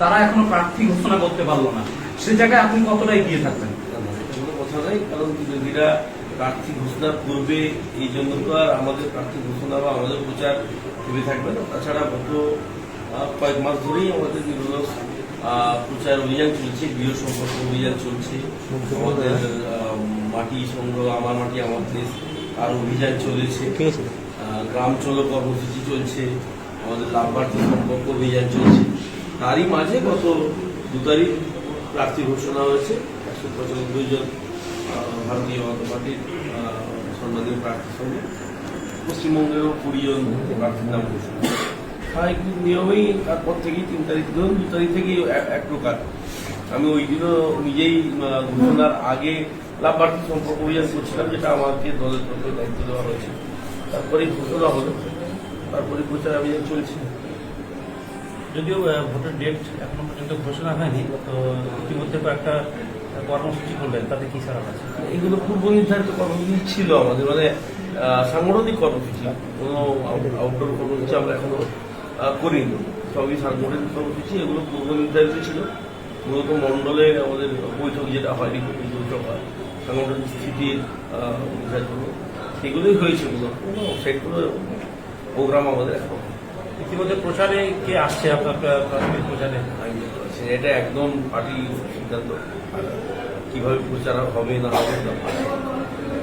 তারা এখনও প্রার্থী ঘোষণা করতে পারল না। সে জায়গায় আপনি কতটা এগিয়ে থাকবেন? কথা নাই কারণ বিরোধীরা প্রার্থী ঘোষণার পূর্বে এই জন্য তো আর আমাদের প্রার্থী ঘোষণা বা আমাদের প্রচার ভেবে থাকবে না। তাছাড়া গত কয়েক মাস ধরেই আমাদের প্রচার অভিযান চলছে, গৃহ সম্পর্ক অভিযান চলছে। আমাদের মাটি সংগ্রহ, আমার মাটি, আমার দেশ আর অভিযান চলেছে। গ্রাম চলো কর্মসূচি চলছে। আমাদের লাভবার্থী সম্পর্ক অভিযান চলছে। তারই মাঝে গত দু তারিখ প্রার্থী ঘোষণা হয়েছে। একশো পঁচানব্বই জন ভারতীয় জনতা পার্টির সম্মানীয় প্রার্থীর সঙ্গে। পশ্চিমবঙ্গেরও কুড়ি জন প্রার্থীর নাম ঘোষণা। স্বাভাবিক নিয়মেই তারপর থেকেই তিন তারিখ, ধরুন দু তারিখ থেকেই এক- প্রকার। আমি ওই দিনও নিজেই ঘোষণার আগে লাভবার্থী সম্পর্ক অভিযান করছিলাম, যেটা আমাকে দলের তরফে দায়িত্ব দেওয়া হয়েছে। তারপরেই ঘোষণা হলো। তারপরে প্রচার অভিযান চলছে। যদিও ভোটের ডেট এখনও পর্যন্ত ঘোষণা হয়নি, তো ইতিমধ্যে কয়েকটা কর্মসূচি করবেন তাতে কি সারা আছে? এগুলো পূর্ব নির্ধারিত কর্মসূচি ছিল আমাদের মানে সাংগঠনিক কর্মসূচি, কোনো আউটডোর কর্মসূচি আমরা এখনও করিনি। সবই সাংগঠনিক কর্মসূচি, এগুলো পূর্ব নির্ধারিত ছিল। মূলত মণ্ডলে আমাদের বৈঠক যেটা হয় রিপোর্টিং বৈঠক হয়, সাংগঠনিক স্থিতির সেগুলোই হয়েছে মূলত। সেগুলো প্রোগ্রাম আমাদের এখন ইতিমধ্যে প্রচারে কে আসছে আপনার প্রা- প্রাথমিক প্রচারে। এটা একদম পার্টি সিদ্ধান্ত। কীভাবে প্রচার হবে না হবে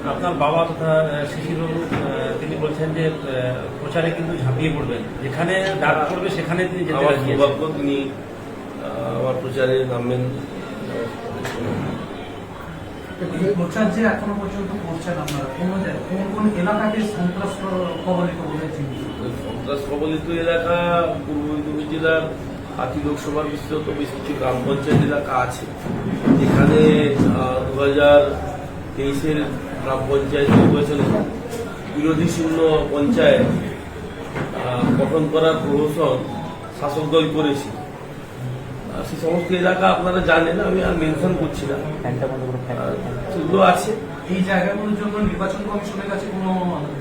আপনার বাবা তথা শিশিরবাবু তিনি বলছেন যে প্রচারে কিন্তু ঝাঁপিয়ে পড়বেন। যেখানে ডাক পড়বে সেখানে তিনি যেতে তিনি আমার প্রচারে নামবেন। প্রচার যে এখনও পর্যন্ত কোন কোন সন্ত্রাস সন্ত্রাস কবলিত এলাকা পূর্ব মেদিনীপুর জেলার গ্রাম পঞ্চায়েত এলাকা আছে। যেখানে দু হাজার তেইশের গ্রাম পঞ্চায়েত নির্বাচনে বিরোধী শূন্য পঞ্চায়েত গঠন করার প্রহসন শাসক দল করেছে। সে সমস্ত এলাকা আপনারা জানেন আমি আর মেনশন করছি না। সেগুলো আছে। এই জায়গাগুলোর জন্য নির্বাচন কমিশনের কাছে কোনো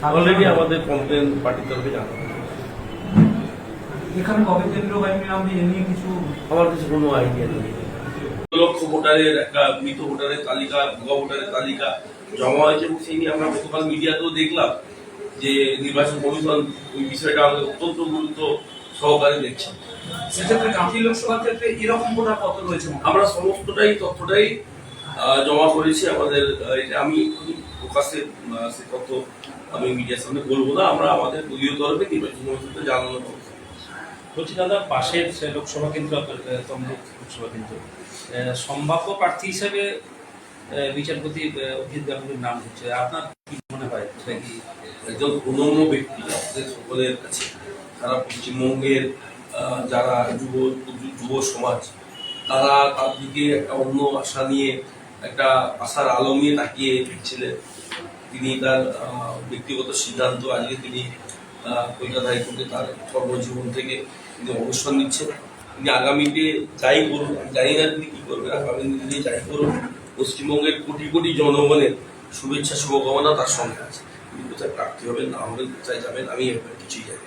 অলরেডি আমাদের কমপ্লেন পার্টির তরফে জানানো এখানে কবে কেন্দ্রীয় বাহিনী নামবে এ নিয়ে কিছু আমার কাছে কোনো আইডিয়া নেই। লক্ষ ভোটারের একটা মৃত ভোটারের তালিকা ভুয়া ভোটারের তালিকা জমা হয়েছে এবং সেই নিয়ে আমরা গতকাল মিডিয়াতেও দেখলাম যে নির্বাচন কমিশন ওই বিষয়টা আমাদের অত্যন্ত গুরুত্ব সহকারে দেখছেন সেক্ষেত্রে কাঁথি লোকসভার ক্ষেত্রে এরকম ভোটার কত রয়েছে? আমরা সমস্তটাই তথ্যটাই জমা করেছি। আমাদের এটা আমি প্রকাশ্যে সে তথ্য আমি মিডিয়ার সামনে বলব না। আমরা আমাদের দলীয় তরফে নির্বাচন কমিশনকে জানানো হবে বলছি দাদা পাশের সে লোকসভা কেন্দ্র আপনার, তমলুক লোকসভা কেন্দ্র। সম্ভাব্য প্রার্থী হিসেবে বিচারপতি অভিজিৎ গাঙ্গুলির নাম হচ্ছে। আপনার কি মনে হয়? সেটা কি একজন অনন্য ব্যক্তি সকলের কাছে। সারা পশ্চিমবঙ্গের যারা যুব যুব সমাজ, তারা তার দিকে একটা অন্য আশা নিয়ে একটা আশার আলো নিয়ে তাকিয়ে ছিলেন। তিনি তার ব্যক্তিগত সিদ্ধান্ত আজকে তিনি কলকাতা হাইকোর্টে তার কর্মজীবন থেকে তিনি অবসর নিচ্ছেন। তিনি আগামীতে যাই করুন জানি না তিনি কী করবেন, আগামী দিনে যাই করুন পশ্চিমবঙ্গের কোটি কোটি জনগণের শুভেচ্ছা, শুভকামনা তার সঙ্গে আছে। তিনি কোথায় প্রার্থী হবেন, না হবেন, কোথায় যাবেন, আমি কিছুই জানি।